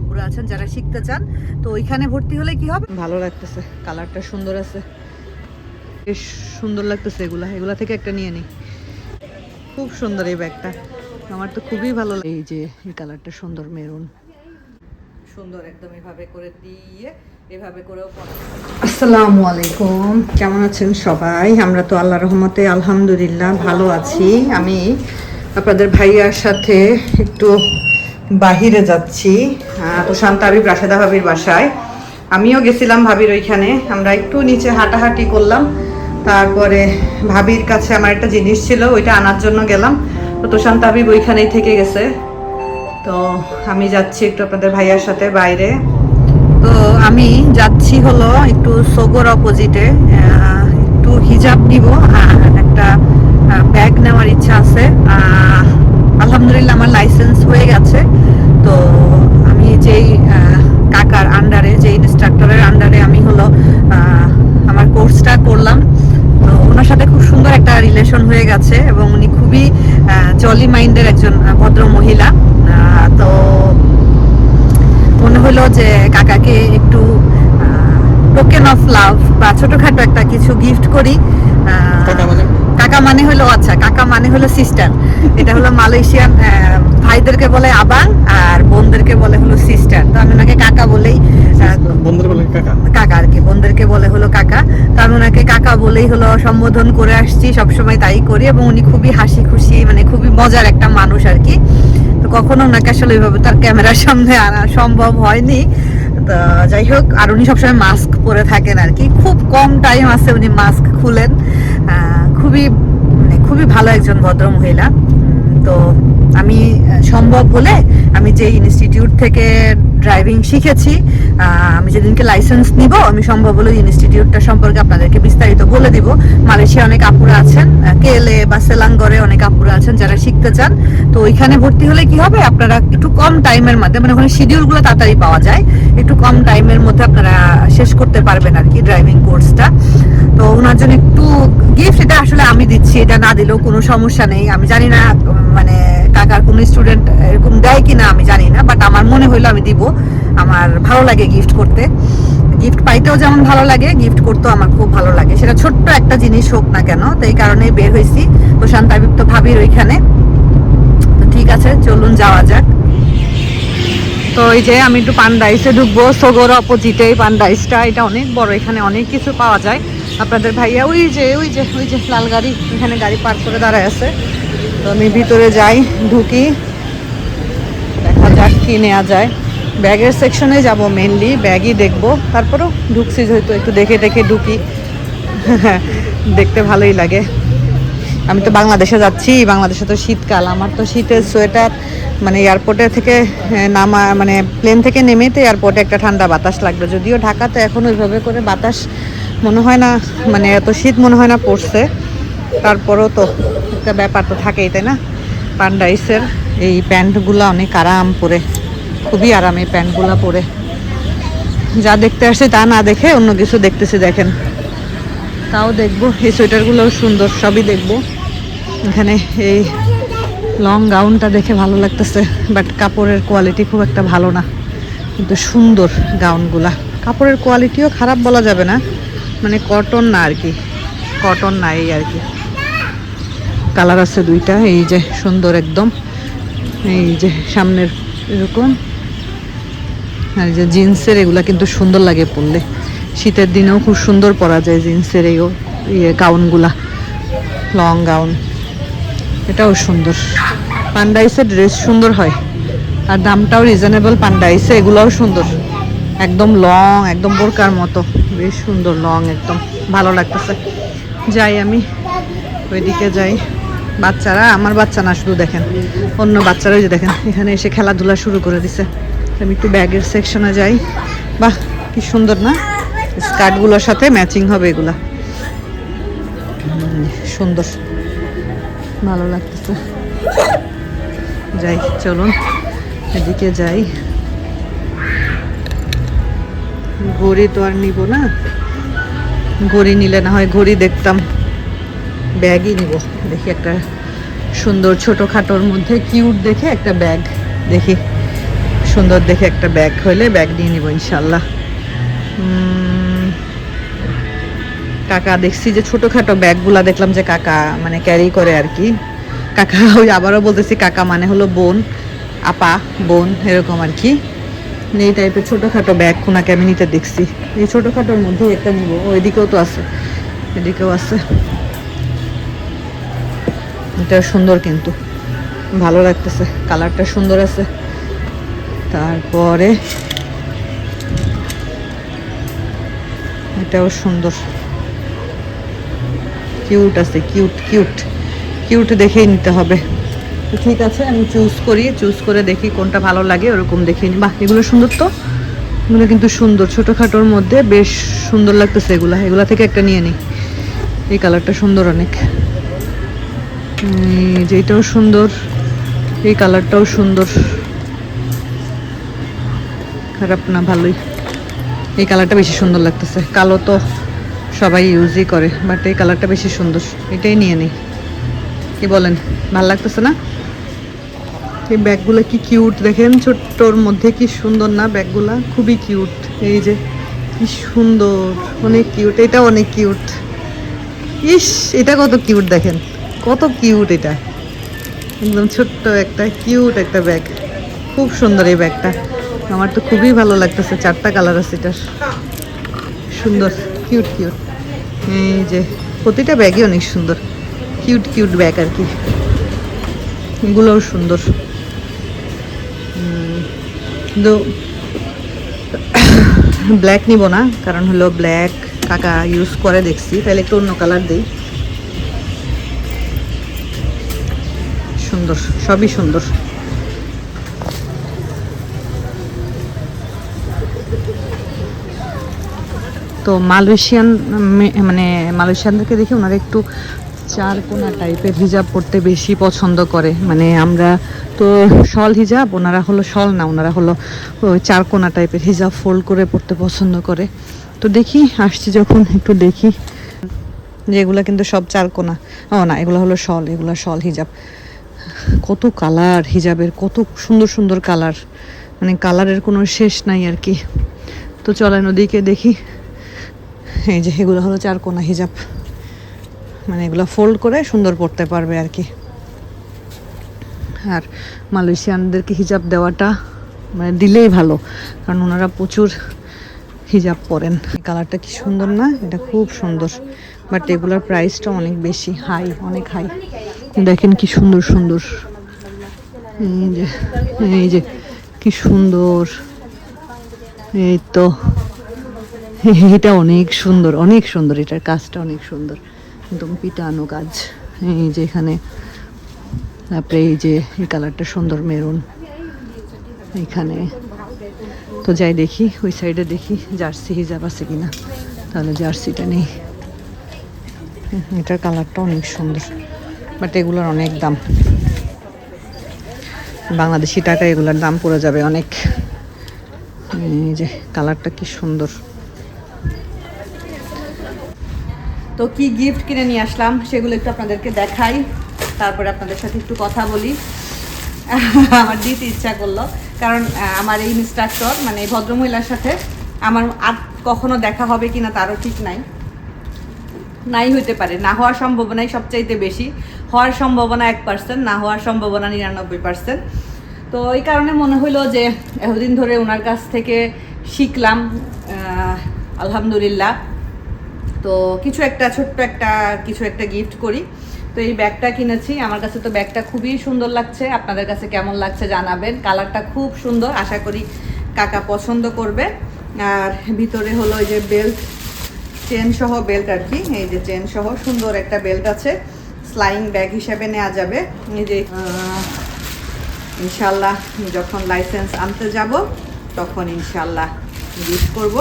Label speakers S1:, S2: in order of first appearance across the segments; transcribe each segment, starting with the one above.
S1: আপুরা আছেন যারা শিখতে চান তো ওইখানে ভর্তি হলে কি হবে? ভালো লাগতেছে কালারটা সুন্দর আছে। বেশ সুন্দর লাগতেছে এগুলা এগুলা থেকে একটা নিয়ে নিই। খুব সুন্দর এই ব্যাগটা আমার তো খুবই ভালো লাগে। এই যে এই কালারটা সুন্দর মেরুন। সুন্দর একদম এভাবে করে দিয়ে এভাবে করেও আসসালামু আলাইকুম কেমন আছেন সবাই? আমরা তো আল্লাহ রহমতে আলহামদুলিল্লাহ ভালো আছি। আমি আপনাদের ভাইয়ার সাথে একটু বাহিরে যাচ্ছি। আহ, তো শান্তাবি রাশেদা ভাবির বাসায়। আমিও গেছিলাম ভাবির ওইখানে। আমরা একটু নিচে হাঁটাহাঁটি করলাম। তারপরে ভাবির কাছে আমার একটা জিনিস ছিল ওইটা আনার জন্য গেলাম। তো তোষান্ত আবিব ওইখানেই থেকে গেছে। তো আমি যাচ্ছি একটু আপনাদের ভাইয়ার সাথে বাইরে। তো আমি যাচ্ছি হলো একটু সোগোর অপোজিটে একটু হিজাব নিব। আর একটা ব্যাগ নেওয়ার ইচ্ছা আছে। আলহামদুলিল্লাহ আমার লাইসেন্স হয়ে গেছে। তো আমি যেই কাকার আন্ডারে যে ইনস্ট্রাক্টরের আন্ডারে আমি হলো আমার কোর্সটা করলাম। তো ওনার সাথে খুব সুন্দর একটা রিলেশন হয়ে গেছে এবং উনি খুবই জলি মাইন্ডের একজন ভদ্র মহিলা। তো মনে হলো যে কাকাকে একটু টোকেন অফ লাভ বা ছোটখাটো একটা কিছু গিফট করি।
S2: কাকা মানে?
S1: হলো আচ্ছা কাকা মানে হলো সিস্টার এটা হলো মালয়েশিয়ান ভাইদেরকে বলে আবাং আর বোনদেরকে বলে হলো সিস্টার তো আমি ওনাকে কাকা বলেই
S2: কাকা?
S1: আর কি বোনদেরকে বলে হলো কাকা। তো আমি ওনাকে কাকা বলেই হলো সম্বোধন করে আসছি সবসময় তাই করি এবং উনি খুবই হাসি খুশি মানে খুবই মজার একটা মানুষ আর কি। তো কখনো ওনাকে আসলে ওইভাবে তার ক্যামেরার সামনে আনা সম্ভব হয়নি। তো যাই হোক আর উনি সবসময় মাস্ক পরে থাকেন আর কি। খুব কম টাইম আছে উনি মাস্ক খুলেন। আহ, খুবই মানে খুবই ভালো একজন ভদ্র মহিলা তো আমি সম্ভব হলে আমি যে ইনস্টিটিউট থেকে ড্রাইভিং শিখেছি আমি যেদিনকে লাইসেন্স নিব, আমি সম্ভব হলে ইনস্টিটিউটটা সম্পর্কে আপনাদেরকে বিস্তারিত বলে দিব। মালয়েশিয়া অনেক আপুরা আছেন কেলে বা সেলাঙ্গরে অনেক আপুরা আছেন যারা শিখতে চান। তো ওইখানে ভর্তি হলে কি হবে, আপনারা একটু কম টাইমের মধ্যে মানে ওখানে শিডিউলগুলো তাড়াতাড়ি পাওয়া যায়, একটু কম টাইমের মধ্যে আপনারা শেষ করতে পারবেন আর কি ড্রাইভিং কোর্সটা তো ওনার জন্য একটু গিফট এটা আসলে আমি দিচ্ছি, এটা না দিলেও কোনো সমস্যা নেই। আমি জানি না মানে কাকার কোনো স্টুডেন্ট এরকম দেয় কিনা আমি জানি না বাট আমার মনে হইল আমি দিব। আমার ভালো লাগে গিফট করতে। গিফট পাইতেও যেমন ভালো লাগে গিফট করতেও আমার খুব ভালো লাগে। সেটা ছোট্ট একটা জিনিস হোক না কেন, তো এই কারণেই বের হয়েছি। প্রশান্ত আবিব ভাবির ওইখানে। তো ঠিক আছে, চলুন যাওয়া যাক। তো এই যে আমি একটু পান্ডাইসে ঢুকবো, সগর অপোজিটে এই পান্ডাইসটা, এটা অনেক বড়, এখানে অনেক কিছু পাওয়া যায়। আপনাদের ভাইয়া, ওই যে ওই যে ওই যে লাল গাড়ি, এখানে গাড়ি পার্ক করে দাঁড়ায় আছে। তো আমি ভিতরে যাই, ঢুকি। দেখা যাক কি নেওয়া যায়। ব্যাগের সেকশনে যাব মেনলি ব্যাগই দেখব। তারপরেও ঢুকছি যেহেতু, একটু দেখে দেখে ঢুকি। দেখতে ভালোই লাগে। আমি তো বাংলাদেশে যাচ্ছি, বাংলাদেশে তো শীতকাল। আমার তো শীতের সোয়েটার মানে এয়ারপোর্টে থেকে নামা মানে প্লেন থেকে নেমেই তো এয়ারপোর্টে একটা ঠান্ডা বাতাস লাগবে। যদিও ঢাকাতে এখন ওইভাবে করে বাতাস মনে হয় না মানে এত শীত মনে হয় না পড়ছে। তারপরেও তো একটা ব্যাপার তো থাকেই, তাই না? পান্ডাইসের এই প্যান্টগুলো অনেক আরাম পরে, খুবই আরাম এই প্যান্টগুলো পরে। যা দেখতে আসছে তা না দেখে অন্য কিছু দেখতেছি দেখেন। তাও দেখব, এই সোয়েটারগুলোও সুন্দর, সবই দেখব। এখানে এই লং গাউনটা দেখে ভালো লাগতেছে বাট কাপড়ের কোয়ালিটি খুব একটা ভালো না। কিন্তু সুন্দর গাউনগুলা কাপড়ের কোয়ালিটিও খারাপ বলা যাবে না মানে কটন না আর কি কটন না এই আর কি কালার আছে দুইটা, এই যে সুন্দর একদম। এই যে সামনের এরকম। আর যে জিন্সের এগুলা কিন্তু সুন্দর লাগে পরলে। শীতের দিনেও খুব সুন্দর পরা যায় জিন্সের এই ইয়ে গাউনগুলা লং গাউন এটাও সুন্দর। পান্ডাইসের ড্রেস সুন্দর হয়। আর দামটাও রিজনেবল পান্ডাইসে এগুলোও সুন্দর। একদম লং একদম বোরকার মতো। বেশ সুন্দর লং একদম। ভালো লাগতেছে। যাই আমি ওইদিকে যাই। বাচ্চারা, আমার বাচ্চা না, শুধু দেখেন। অন্য বাচ্চারাই যে দেখেন, এখানে এসে খেলাধুলা শুরু করে দিছে। আমি একটু ব্যাগের সেকশনে যাই। বাহ, কি সুন্দর না? স্কার্টগুলোর সাথে ম্যাচিং হবে এগুলা। সুন্দর। ভালো লাগতেছে। যাই, চলুন। এদিকে যাই। ঘড়ি তো আর নিব না। ঘড়ি নিলে না হয় ঘড়ি দেখতাম। ব্যাগই নিব। দেখি একটা সুন্দর ছোটোখাটোর মধ্যে কিউট দেখে একটা ব্যাগ দেখি। সুন্দর দেখে একটা ব্যাগ হলে ব্যাগ নিয়ে নিব, ইনশাল্লাহ। কাকা, দেখছি যে ছোটখাটো ব্যাগগুলা দেখলাম যে কাকা মানে ক্যারি করে আর কি। কাকা, ওই আবারও বলতেছি কাকা মানে হলো বোন, আপা, বোন, এরকম আর কি। এই টাইপের ছোটোখাটো ব্যাগ কোনাকে আমি নিতে দেখছি। এই ছোটোখাটোর মধ্যে একটা নিব, ওইদিকেও তো আছে, এদিকেও আছে। এটা সুন্দর কিন্তু, ভালো লাগতেছে কালারটা সুন্দর আছে। তারপরে, এটাও সুন্দর। কিউট আছে কিউট কিউট কিউট দেখেই নিতে হবে। ঠিক আছে, আমি চুজ করি চুজ করে দেখি কোনটা ভালো লাগে, ওরকম দেখে নিই বাহ, এগুলো সুন্দর তো? এগুলো কিন্তু সুন্দর, ছোটোখাটোর মধ্যে বেশ সুন্দর লাগতেছে এগুলা। এগুলা থেকে একটা নিয়ে নিই। এই কালারটা সুন্দর অনেক। যেটাও সুন্দর, এই কালারটাও সুন্দর। খারাপ না, ভালোই। এই কালারটা বেশি সুন্দর লাগতেছে। কালো তো সবাই ইউজই করে বাট এই কালারটা বেশি সুন্দর। এটাই নিয়ে নিই। কি বলেন? ভালো লাগতেছে না? এই ব্যাগগুলো কি কিউট দেখেন ছোট্টর মধ্যে কি সুন্দর না ব্যাগগুলা খুবই কিউট এই যে, কি সুন্দর। অনেক কিউট এটা অনেক কিউট ইস, এটা কত কিউট দেখেন। কত কিউট এটা। একদম ছোট্ট একটা কিউট একটা ব্যাগ খুব সুন্দর এই ব্যাগটা আমার তো খুবই ভালো লাগতেছে। চারটা কালার আছে এটার। সুন্দর। কিউট কিউট এই যে, প্রতিটা ব্যাগই অনেক সুন্দর। কিউট কিউট ব্যাগ আর কি। এগুলোও সুন্দর। কিন্তু ব্ল্যাক নিব না, কারণ হলো ব্ল্যাক কাকা ইউজ করে দেখছি। তাহলে একটু অন্য কালার দিই। সুন্দর, সবই সুন্দর। তো মালয়েশিয়ান মানে মালয়েশিয়ানদেরকে দেখি ওনারা একটু চার কোনা টাইপের হিজাব পরতে বেশি পছন্দ করে। মানে আমরা তো শল হিজাব, ওনারা হলো শল না, ওনারা হলো চার কোনা টাইপের হিজাব ফোল্ড করে পরতে পছন্দ করে। তো দেখি, আসছি যখন একটু দেখি যে এগুলো কিন্তু সব চার কোনা। ও না, এগুলো হলো শল, এগুলো শল হিজাব। কত কালার হিজাবের, কত সুন্দর সুন্দর কালার। মানে কালারের কোনো শেষ নাই আর কি। তো চলেন ওদিকে দেখি। এই যে এগুলো হলো চার কোনা হিজাব। মানে এগুলো ফোল্ড করে সুন্দর পড়তে পারবে আর কি। আর মালয়েশিয়ানদেরকে হিজাব দেওয়াটা মানে দিলেই ভালো, কারণ ওনারা প্রচুর হিজাব পরেন। কালারটা কি সুন্দর না? এটা খুব সুন্দর। বাট এগুলোর প্রাইসটা অনেক বেশি হাই অনেক হাই দেখেন কি সুন্দর সুন্দর। এই যে এই যে, কি সুন্দর। এই তো। এটা অনেক সুন্দর অনেক সুন্দর, এটার কাজটা অনেক সুন্দর। একদম পিটানো কাজ। এই যে এখানে, তারপরে এই যে এই কালারটা সুন্দর মেরুন। এখানে। তো যাই দেখি, ওই সাইডে দেখি জার্সি হিজাব আছে কিনা। তাহলে জার্সিটা নেই। এটার কালারটা অনেক সুন্দর। বাট এগুলোর অনেক দাম। বাংলাদেশি টাকা এগুলোর দাম পড়ে যাবে অনেক। এই যে কালারটা কি সুন্দর। তো কি গিফট কিনে নিয়ে আসলাম সেগুলো একটু আপনাদেরকে দেখাই। তারপরে আপনাদের সাথে একটু কথা বলি। আমার দিতে ইচ্ছা করল। কারণ আমার এই ইনস্ট্রাক্টর মানে ভদ্রমহিলার সাথে আমার আর কখনো দেখা হবে কিনা তারও ঠিক নাই। নাই হইতে পারে। না হওয়ার সম্ভাবনাই সবচাইতে বেশি। হওয়ার সম্ভাবনা এক পার্সেন্ট না হওয়ার সম্ভাবনা নিরানব্বই পার্সেন্ট তো এই কারণে মনে হইল যে, এতদিন ধরে ওনার কাছ থেকে শিখলাম আলহামদুলিল্লাহ। তো কিছু একটা, ছোট্ট একটা, কিছু একটা গিফট করি। তো এই ব্যাগটা কিনেছি। আমার কাছে তো ব্যাগটা খুবই সুন্দর লাগছে। আপনাদের কাছে কেমন লাগছে জানাবেন। কালারটা খুব সুন্দর। আশা করি কাকা পছন্দ করবে। আর ভিতরে হলো এই যে বেল্ট চেন সহ বেল্ট আর কি। এই যে চেন সহ সুন্দর একটা বেল্ট আছে। স্লাইং ব্যাগ হিসাবে নেওয়া যাবে। এই যে ইনশাল্লাহ যখন লাইসেন্স আনতে যাব, তখন ইনশাল্লাহ গিফট করব।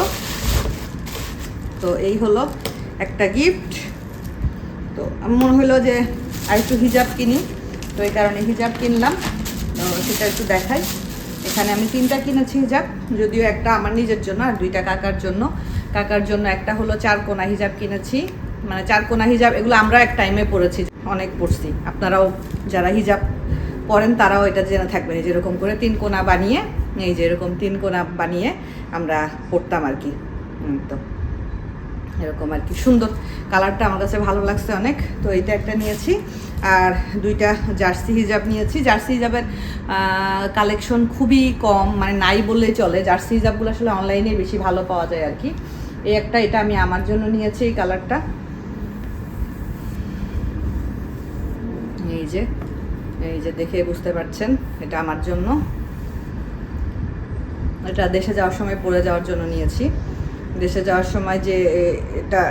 S1: তো এই হলো একটা গিফট তো মনে হলো যে আর একটু হিজাব কিনি। তো এই কারণে হিজাব কিনলাম। তো সেটা একটু দেখাই। এখানে আমি তিনটা কিনেছি হিজাব। যদিও একটা আমার নিজের জন্য আর দুইটা কাকার জন্য। কাকার জন্য একটা হলো চার কোনা হিজাব কিনেছি। মানে চার কোনা হিজাব, এগুলো আমরা এক টাইমে পড়েছি অনেক পড়ছি আপনারাও যারা হিজাব পরেন, তারাও এটা জেনে থাকবেন। যেরকম করে তিন কোনা বানিয়ে, এই যে এরকম তিন কোনা বানিয়ে আমরা পরতাম আর কি। তো। এরকম আর কি। সুন্দর কালারটা আমার কাছে ভালো লাগছে অনেক। তো এইটা একটা নিয়েছি। আর দুইটা জার্সি হিজাব নিয়েছি। জার্সি হিজাবের কালেকশন খুবই কম মানে নাই বললেই চলে। জার্সি হিজাবগুলো আসলে অনলাইনে বেশি ভালো পাওয়া যায় আর কি। এই একটা, এটা আমি আমার জন্য নিয়েছি এই কালারটা এই যে এই যে দেখে বুঝতে পারছেন, এটা আমার জন্য। এটা দেশে যাওয়ার সময় পরে যাওয়ার জন্য নিয়েছি। দেশে যাওয়ার সময় যে এটা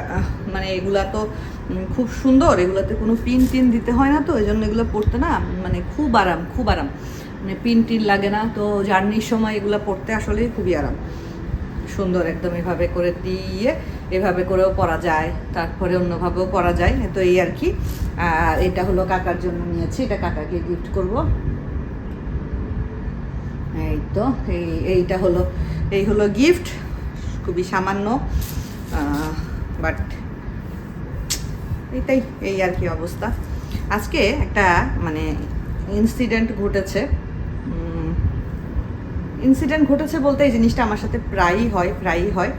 S1: মানে এগুলা তো খুব সুন্দর। এগুলোতে কোনো পিন টিন দিতে হয় না তো এই জন্য এগুলো পড়তে না মানে খুব আরাম খুব আরাম। মানে পিন টিন লাগে না, তো জার্নির সময় এগুলো পড়তে আসলেই খুবই আরাম। সুন্দর একদম এভাবে করে দিয়ে, এভাবে করেও পরা যায়, তারপরে অন্যভাবেও পরা যায়, তো এই আর কি। আর এটা হলো কাকার জন্য নিয়েছি, এটা কাকাকে গিফট করব। এই তো, এই, এইটা হলো, এই হলো গিফট খুবই সামান্য বাট এটাই, এই আর কি অবস্থা। আজকে একটা মানে ইনসিডেন্ট ঘটেছে। ইনসিডেন্ট ঘটেছে বলতে এই জিনিসটা আমার সাথে প্রায়ই হয় প্রায়ই হয়।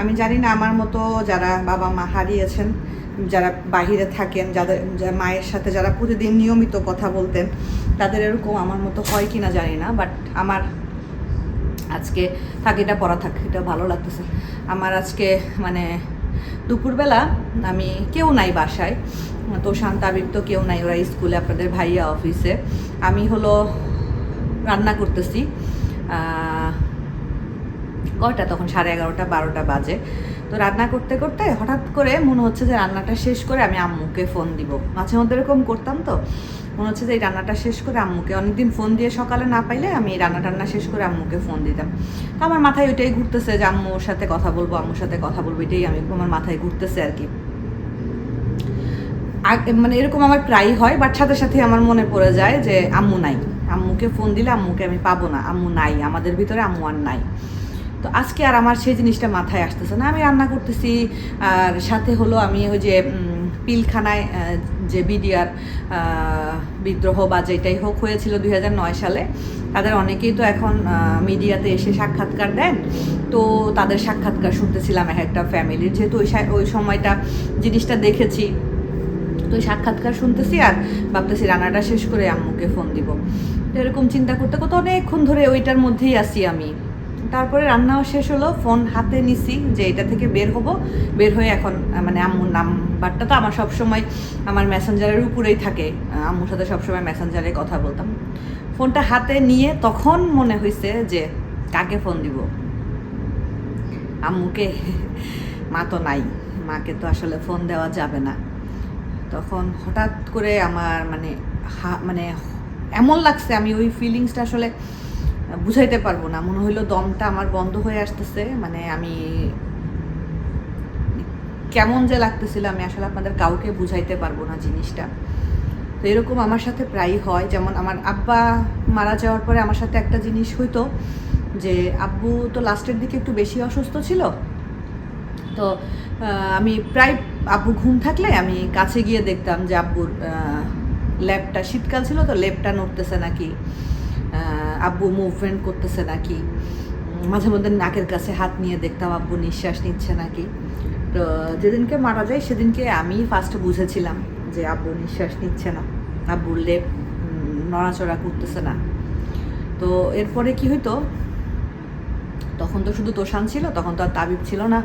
S1: আমি জানি না আমার মতো যারা বাবা মা হারিয়েছেন, যারা বাহিরে থাকেন, যাদের মায়ের সাথে যারা প্রতিদিন নিয়মিত কথা বলতেন, তাদের এরকম আমার মতো হয় কি না জানি না বাট আমার আজকে থাকিটা, পড়া থাক এটা ভালো লাগতেছে। আমার আজকে মানে দুপুরবেলা আমি কেউ নাই বাসায়, তো শান্তাবির তো কেউ নাই, ওরা স্কুলে, আপনাদের ভাইয়া অফিসে। আমি হলো রান্না করতেছি কয়টা তখন? সাড়ে এগারোটা, বারোটা বাজে। তো রান্না করতে করতে হঠাৎ করে মনে হচ্ছে যে রান্নাটা শেষ করে আমি আম্মুকে ফোন দিব। মাঝে মধ্যে এরকম করতাম তো। মনে হচ্ছে যে এই রান্নাটা শেষ করে আম্মুকে। অনেকদিন ফোন দিয়ে সকালে না পাইলে আমি এই রান্না টান্না শেষ করে আম্মুকে ফোন দিতাম। তো আমার মাথায় ওইটাই ঘুরতেছে যে আম্মুর সাথে কথা বলব, আম্মুর সাথে কথা বলব, এটাই আমি আমার মাথায় ঘুরতেছে আর কি। মানে এরকম আমার প্রায়ই হয় বাট সাথে সাথে আমার মনে পড়ে যায় যে আম্মু নাই। আম্মুকে ফোন দিলে আম্মুকে আমি পাবো না। আম্মু নাই, আমাদের ভিতরে আম্মু আর নাই। তো আজকে আর আমার সেই জিনিসটা মাথায় আসতেছে না। আমি রান্না করতেছি, আর সাথে হলো আমি ওই যে পিলখানায় যে বিডিআর বিদ্রোহ বা যেটাই হোক হয়েছিল দুই হাজার নয় সালে, তাদের অনেকেই তো এখন মিডিয়াতে এসে সাক্ষাৎকার দেন। তো তাদের সাক্ষাৎকার শুনতেছিলাম এক একটা ফ্যামিলির, যেহেতু ওই ওই সময়টা জিনিসটা দেখেছি। তো ওই সাক্ষাৎকার শুনতেছি আর ভাবতেছি রান্নাটা শেষ করে আম্মুকে ফোন দিব। এরকম চিন্তা করতে করতে অনেকক্ষণ ধরে ওইটার মধ্যেই আছি আমি। তারপরে রান্নাও শেষ হলো, ফোন হাতে নিছি যে এটা থেকে বের হব। বের হয়ে এখন মানে আম্মুর নাম্বারটা তো আমার সবসময় আমার মেসেঞ্জারের উপরেই থাকে। আম্মুর সাথে সবসময় মেসেঞ্জারে কথা বলতাম। ফোনটা হাতে নিয়ে তখন মনে হয়েছে যে কাকে ফোন দিব? আম্মুকে? মা তো নাই। মাকে তো আসলে ফোন দেওয়া যাবে না। তখন হঠাৎ করে আমার মানে হা- মানে এমন লাগছে আমি ওই ফিলিংসটা আসলে বুঝাইতে পারব না। মনে হইল দমটা আমার বন্ধ হয়ে আসতেছে। মানে আমি কেমন যে লাগতেছিল, আমি আসলে আপনাদের কাউকে বুঝাইতে পারব না জিনিসটা। তো এরকম আমার সাথে প্রায়ই হয়। যেমন আমার আব্বা মারা যাওয়ার পরে আমার সাথে একটা জিনিস হইতো যে, আব্বু তো লাস্টের দিকে একটু বেশি অসুস্থ ছিল। তো আমি প্রায় আব্বু ঘুম থাকলে আমি কাছে গিয়ে দেখতাম যে আব্বুর ল্যাবটা শীতকাল ছিল তো লেপটা নড়তেছে নাকি। আব্বু মুভমেন্ট করতেছে নাকি? মাঝে মধ্যে নাকের কাছে হাত নিয়ে দেখতাম আব্বু নিঃশ্বাস নিচ্ছে নাকি। তো যেদিনকে মারা যায় সেদিনকে আমি ফার্স্ট বুঝেছিলাম যে আব্বু নিঃশ্বাস নিচ্ছে না। আব্বুর লেপ নড়াচড়া করতেছে না। তো এরপরে কি হইতো? তখন তো শুধু তোষান ছিল, তখন তো আর তাবিব ছিল না।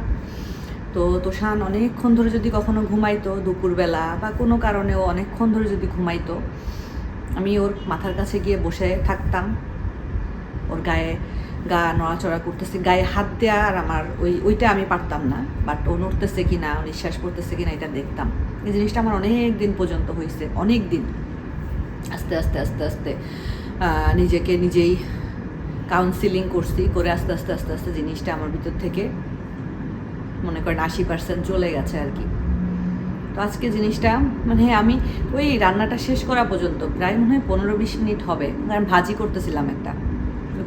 S1: তো তোষান অনেকক্ষণ ধরে যদি কখনো ঘুমাইতো দুপুরবেলা বা কোনো কারণেও অনেকক্ষণ ধরে যদি ঘুমাইতো, আমি ওর মাথার কাছে গিয়ে বসে থাকতাম। ওর গায়ে গা নড়াচড়া করতেছে, গায়ে হাত দেওয়া আর আমার ওই, ওইটা আমি পারতাম না বাট ও নড়তেছে কি না নিঃশ্বাস করতেছে কি না এটা দেখতাম। এই জিনিসটা আমার অনেক দিন পর্যন্ত হয়েছে, অনেক দিন। আস্তে আস্তে আস্তে আস্তে নিজেকে নিজেই কাউন্সিলিং করছি, করে আস্তে আস্তে আস্তে আস্তে জিনিসটা আমার ভিতর থেকে মনে করেন আশি পার্সেন্ট চলে গেছে আর কি। তো আজকে জিনিসটা মানে আমি ওই রান্নাটা শেষ করা পর্যন্ত, প্রায় মনে হয় পনেরো, বিশ মিনিট হবে কারণ ভাজি করতেছিলাম একটা।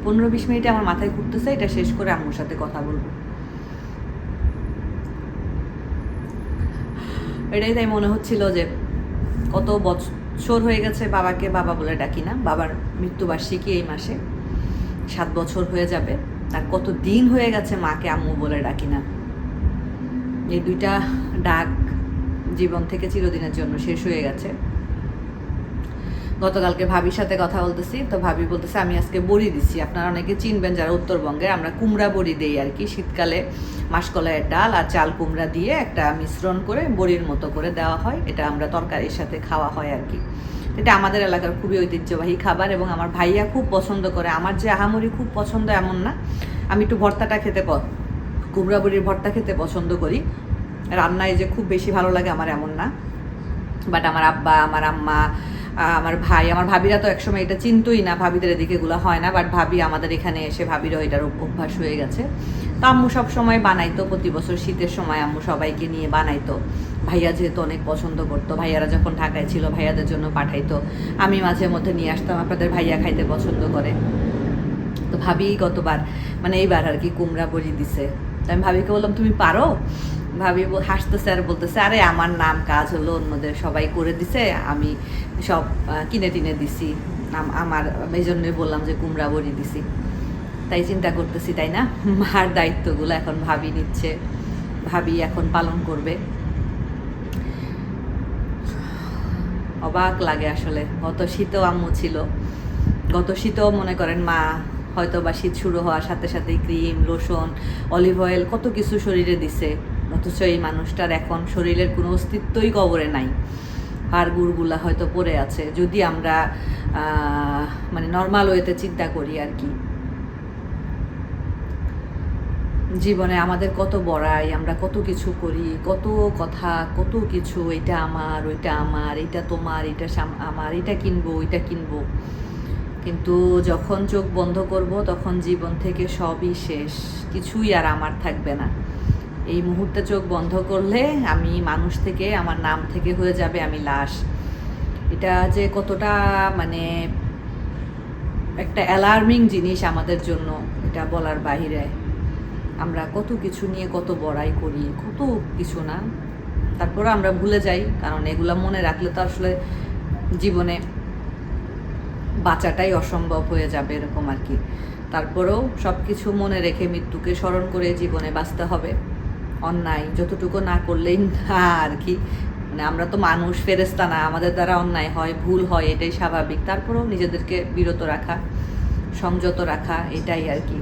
S1: পনেরো বিশ মিনিটে আমার মাথায় ঘুরতেছে, এটা শেষ করে আম্মুর সাথে কথা বলব। এটাই তাই মনে হচ্ছিল যে কত বছর হয়ে গেছে বাবাকে বাবা বলে ডাকি না, বাবার মৃত্যুবার্ষিকী এই মাসে। সাত বছর হয়ে যাবে, আর কত দিন হয়ে গেছে মাকে আম্মু বলে ডাকি না। এই দুইটা ডাক জীবন থেকে চিরদিনের জন্য শেষ হয়ে গেছে। গতকালকে ভাবির সাথে কথা বলতেছি। তো ভাবি বলতেছে, আমি আজকে বড়ি দিচ্ছি। আপনারা অনেকে চিনবেন যারা উত্তরবঙ্গে, আমরা কুমড়া বড়ি দিই আর কি। শীতকালে মাসকলাইয়ের ডাল আর চাল কুমড়া দিয়ে একটা মিশ্রণ করে বড়ির মতো করে দেওয়া হয়। এটা আমরা তরকারির সাথে খাওয়া হয় আর কি। এটা আমাদের এলাকার খুবই ঐতিহ্যবাহী খাবার এবং আমার ভাইয়া খুব পছন্দ করে। আমার যে আহামরি খুব পছন্দ এমন না। আমি একটু ভর্তাটা খেতে কুমড়া বড়ির ভর্তা খেতে পছন্দ করি। রান্নায় যে খুব বেশি ভালো লাগে আমার এমন না। বাট আমার আব্বা, আমার আম্মা আমার ভাই, আমার ভাবিরা তো একসময় এটা চিনতই না, ভাবিদের এদিকে এগুলো হয় না বাট ভাবি আমাদের এখানে এসে ভাবিরও এটার অভ্যাস হয়ে গেছে। তো আম্মু সব সময় বানাইতো, প্রতি বছর শীতের সময় আম্মু সবাইকে নিয়ে বানাইতো। ভাইয়া যেহেতু অনেক পছন্দ করতো, ভাইয়ারা যখন ঢাকায় ছিল, ভাইয়াদের জন্য পাঠাইতো। আমি মাঝে মধ্যে নিয়ে আসতাম, আপনাদের ভাইয়া খাইতে পছন্দ করে। তো ভাবি গতবার মানে এইবার আর কি কুমড়া বলি দিছে। তো আমি ভাবিকে বললাম, তুমি পারো? ভাবি হাসতেছে আর বলতেছে আরে আমার নাম কাজ হলো অন্যদের সবাই করে দিছে, আমি সব কিনে টিনে দিছি। আমার, এই জন্যই বললাম যে কুমড়া বড়ি দিছি। তাই চিন্তা করতেছি, তাই না? মার দায়িত্বগুলো এখন ভাবি নিচ্ছে, ভাবি এখন পালন করবে। অবাক লাগে আসলে, গত শীতেও আম্মু ছিল। গত শীতেও মনে করেন মা হয়তো বা শীত শুরু হওয়ার সাথে সাথে ক্রিম, লোশন, অলিভ অয়েল কত কিছু শরীরে দিছে। অথচ এই মানুষটার এখন শরীরের কোনো অস্তিত্বই কবরে নাই। হাড় গুড়গুলা হয়তো পড়ে আছে। যদি আমরা মানে নর্মাল ওয়েতে চিন্তা করি আর কি। জীবনে আমাদের কত বড়াই, আমরা কত কিছু করি, কত কথা, কত কিছু, এটা আমার, ওইটা আমার, এটা তোমার, এটা আমার, এটা কিনবো, ওইটা কিনবো। কিন্তু যখন চোখ বন্ধ করব, তখন জীবন থেকে সবই শেষ। কিছুই আর আমার থাকবে না। এই মুহূর্তে চোখ বন্ধ করলে আমি মানুষ থেকে, আমার নাম থেকে হয়ে যাবে আমি লাশ। এটা যে কতটা মানে একটা অ্যালার্মিং জিনিস আমাদের জন্য এটা বলার বাহিরে। আমরা কত কিছু নিয়ে কত বড়াই করি, কত কিছু না। তারপরে আমরা ভুলে যাই, কারণ এগুলা মনে রাখলে তো আসলে জীবনে বাঁচাটাই অসম্ভব হয়ে যাবে এরকম আর কি। তারপরেও সব কিছু মনে রেখে মৃত্যুকে স্মরণ করে জীবনে বাঁচতে হবে। অন্যায়, যতটুকু না করলেই না আর কি। মানে আমরা তো মানুষ ফেরেস্তা না, আমাদের দ্বারা অন্যায় হয়, ভুল হয়, এটাই স্বাভাবিক। তারপরেও নিজেদেরকে বিরত রাখা, সংযত রাখা, এটাই আর কি।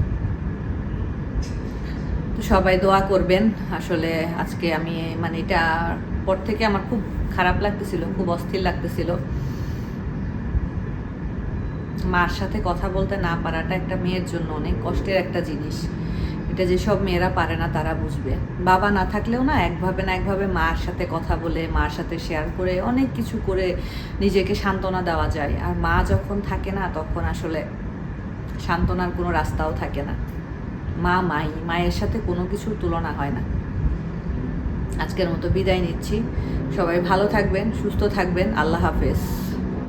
S1: তো সবাই দোয়া করবেন। আসলে আজকে আমি মানে এটা পর থেকে আমার খুব খারাপ লাগতেছিল, খুব অস্থির লাগতেছিল। মার সাথে কথা বলতে না পারাটা একটা মেয়ের জন্য অনেক কষ্টের একটা জিনিস। এটা যেসব মেয়েরা পারে না, তারা বুঝবে। বাবা না থাকলেও না একভাবে না একভাবে মার সাথে কথা বলে, মার সাথে শেয়ার করে, অনেক কিছু করে নিজেকে সান্ত্বনা দেওয়া যায়। আর মা যখন থাকে না, তখন আসলে সান্ত্বনার কোনো রাস্তাও থাকে না। মা, মাই, মায়ের সাথে কোনো কিছুর তুলনা হয় না। আজকের মতো বিদায় নিচ্ছি। সবাই ভালো থাকবেন, সুস্থ থাকবেন। আল্লাহ হাফেজ।